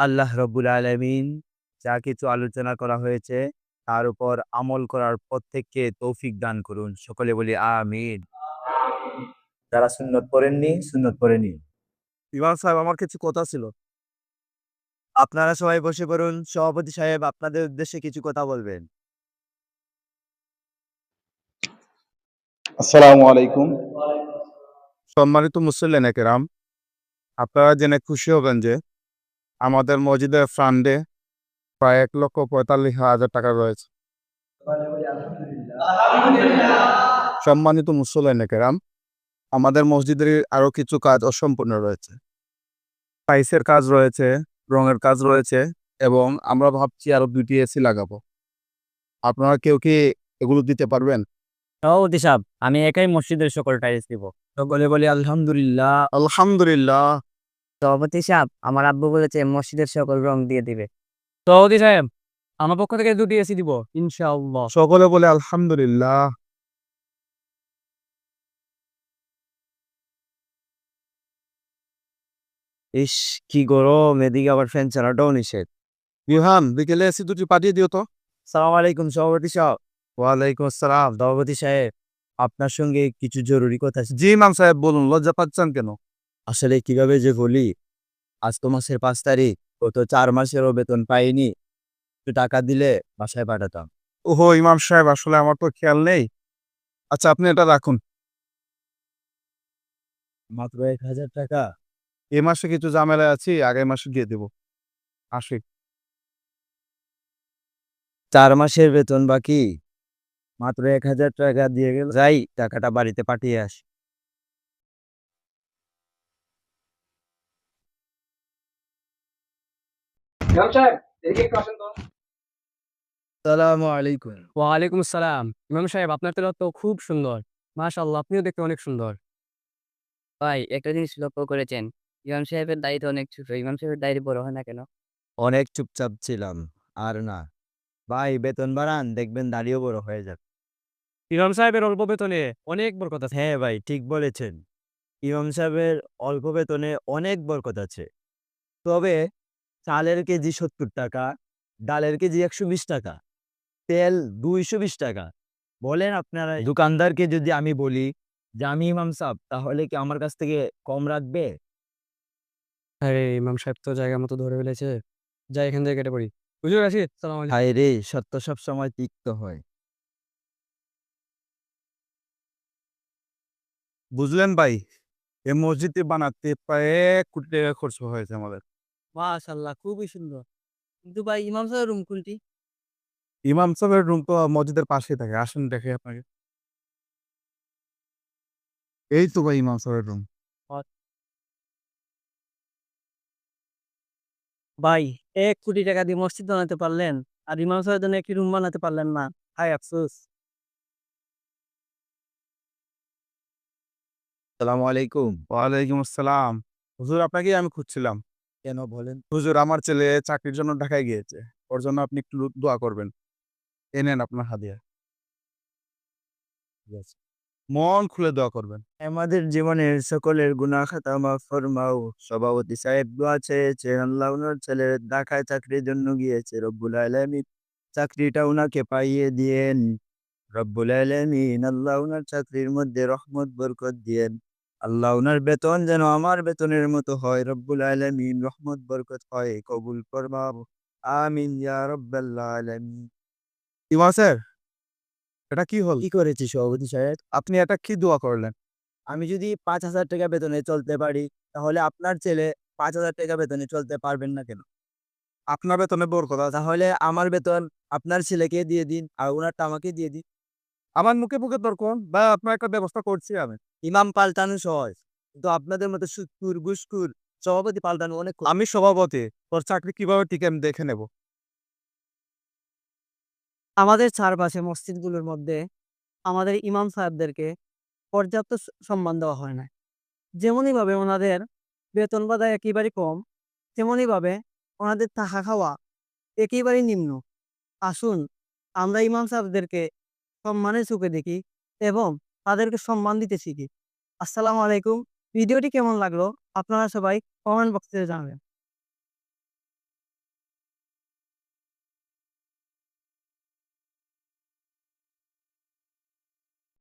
আল্লাহ রব্বুল আলামিন যা কিছু আলোচনা করা হয়েছে তার উপর আমল করার প্রত্যেককে তৌফিক দান করুন। সকলে বলি আমিন। যারা সুন্নত পড়েননি সুন্নত পড়ে নিন। ইমাম সাহেব আমার কিছু কথা ছিল। আপনারা সবাই বসে পড়ুন। সভাপতি সাহেব আপনাদের উদ্দেশ্যে কিছু কথা বলবেন। আসসালামু আলাইকুম। সম্মানিত মুসল্লেন একরাম আপনারা জেনে খুশি হবেন যে আমাদের মসজিদের ফান্ডে প্রায় এক লক্ষ পঁয়তাল্লিশ হাজার টাকা রয়েছে। সম্মানিত মুসল্লেন একরাম আমাদের মসজিদের আরও কিছু কাজ অসম্পূর্ণ রয়েছে। টাইসের কাজ রয়েছে রঙের কাজ রয়েছে এবং আমরা ভাবছি আরও দুটি এসি লাগাবো। আপনারা কেউ কি এগুলো দিতে পারবেন? সাহেব আমি একাই মসজিদের সকল টাইলস দিব। সকলে বলি আলহামদুলিল্লাহ। আলহামদুলিল্লাহ। সভাপতি সাহেব আমার আব্বু বলেছে মসজিদের সকল রং দিয়ে দিবে। সভাপতি সাহেব আমার পক্ষ থেকে দুটি এসি দিব ইনশাআল্লাহ। সকলে বলে আলহামদুলিল্লাহ। ইস কি গরম এদিকে আবার ফ্যান চালাটাও নিষেধ। বিহান বিকেলে এসি দুটি পাঠিয়ে দিও তো। সালাম আলাইকুম সভাপতি সাহেব। ওয়ালাইকুম আসসালাম। সভাপতি সাহেব আপনার সঙ্গে কিছু জরুরি কথা আছে? জি ইমাম সাহেব বলুন লজ্জা পাচ্ছেন কেন? আসলে কীভাবে যে বলি আজ তো মাসের পাঁচ তারিখ ও তো চার মাসেরও বেতন পাইনি। একটু টাকা দিলে বাসায় পাঠাতাম। ওহো ইমাম সাহেব আসলে আমার তো খেয়াল নেই। আচ্ছা আপনি এটা রাখুন। মাত্র এক হাজার টাকা। এ মাসে কিছু ঝামেলায় আছি আগামী মাসে দিয়ে দেব। আসি। চার মাসের বেতন বাকি। মাত্র এক হাজার টাকা দিয়ে গেল যাই টাকাটা বাড়িতে পাঠিয়ে আসি। সালামু আলাইকুম। ওয়ালাইকুম আসসালাম। ইমাম সাহেব আপনার তেলাওয়াত তো খুব সুন্দর। মাশাআল্লাহ আপনিও দেখতে অনেক সুন্দর। ভাই একটা জিনিস লক্ষ্য করেছেন। ইমাম সাহেবের দাড়ি অনেক ছোট ইমাম সাহেবের দাড়ি বড় হয় না কেন? অনেক চুপচাপ ছিলাম আর না। ভাই বেতন বাড়ান দেখবেন দাঁড়িয়েও বড় হয়ে যাবে। ইমাম সাহেবের অল্প বেতনে অনেক বরকত আছে। হ্যাঁ ভাই ঠিক বলেছেন। ইমাম সাহেবের অল্প বেতনে অনেক বরকত আছে। তবে চালের কেজি সত্তর টাকা ডালের কেজি একশো বিশ টাকা তেল দুইশো বিশ টাকা। বলেন আপনারা দোকানদারকে যদি আমি বলি যে আমি ইমাম সাহেব তাহলে কি আমার কাছ থেকে কম রাখবে? আরে ইমাম সাহেব তো জায়গা মতো ধরে ফেলেছে। যাই এখান থেকে কেটে পড়ি। হুজুর আসি সালাম আলাইকুম। হায় রে সত্য সব সময় তিক্ত হয়। বুঝলেন ভাই এই মসজিদটি বানাতে প্রায় এক কোটি টাকা খরচ হয়েছে আমাদের। মাশাআল্লাহ খুবই সুন্দর। কিন্তু ভাই ইমাম সাহেবের রুম কোনটি? ইমাম সাহেবের রুম তো মসজিদের পাশেই থাকে আসেন দেখে আপনাকে। এই তো ভাই ইমাম সাহেবের রুম ভাই এক কোটি টাকা দিয়ে মসজিদ বানাতে পারলেন আর ইমাম সাহেবের জন্য একটি রুম বানাতে পারলেন না। হাই আফসোস। সালামু আলাইকুম। ওয়ালাইকুম আসসালাম। হুজুর আপনাকেই আমি খুঁজছিলাম। কেন বলেন? হুজুর আমার ছেলে চাকরির জন্য ঢাকায় গিয়েছে। ওর জন্য আপনি একটু দোয়া করবেন। এ নেন আপনার হাদিয়া। মন খুলে দোয়া করবেন। আমাদের জীবনের সকলের গুনাহ খাতা মাফ ফরমাও। সভাপতি সাহেব দোয়া চেয়েছেন আল্লাহ ওনার ছেলের ঢাকায় চাকরির জন্য গিয়েছে। রব্বুল আলমিন চাকরিটা ওনাকে পাইয়ে দিয়েন। রব্বুল আলমিন আল্লাহ ওনার চাকরির মধ্যে রহমত বরকত দিয়েন। আল্লাহ ওনার বেতন যেন আমার বেতনের মতো হয়। রব্বুল আলমিন রহমত বরকত হয় কবুল করবাও আমিন ইয়া আলামিন। স্যার? এটা কি হল? কি করেছি সভাপতি সাহেব? আপনি এটা কি দোয়া করলেন? আমি যদি পাঁচ হাজার টাকা বেতনে চলতে পারি তাহলে আপনার ছেলে পাঁচ হাজার টাকা বেতনে চলতে পারবেন না কেন? আপনার বেতনে বরকত তাহলে আমার বেতন আপনার ছেলেকে দিয়ে দিন আর ওনারটা আমাকে দিয়ে দিন। আমার মুখে মুখে তর্ক বা আপনার একটা ব্যবস্থা করছি আমি। ইমাম পাল্টানো সহজ। কিন্তু আপনাদের মতো সুৎকুর গুসকুর সভাপতি পাল্টানো অনেক আমি সভাপতি। তোর চাকরি কীভাবে ঠিক আমি দেখে নেব? আমাদের চারপাশে মসজিদগুলোর মধ্যে আমাদের ইমাম সাহেবদেরকে পর্যাপ্ত সম্মান দেওয়া হয় না। যেমনইভাবে ওনাদের বেতন বাধা একেবারে কম তেমনইভাবে ওনাদের থাকা খাওয়া একেবারেই নিম্ন। আসুন আমরা ইমাম সাহেবদেরকে সম্মানের চোখে দেখি এবং তাদেরকে সম্মান দিতে শিখি। আসসালামু আলাইকুম। ভিডিওটি কেমন লাগল? আপনারা সবাই কমেন্ট বক্সে জানাবেন।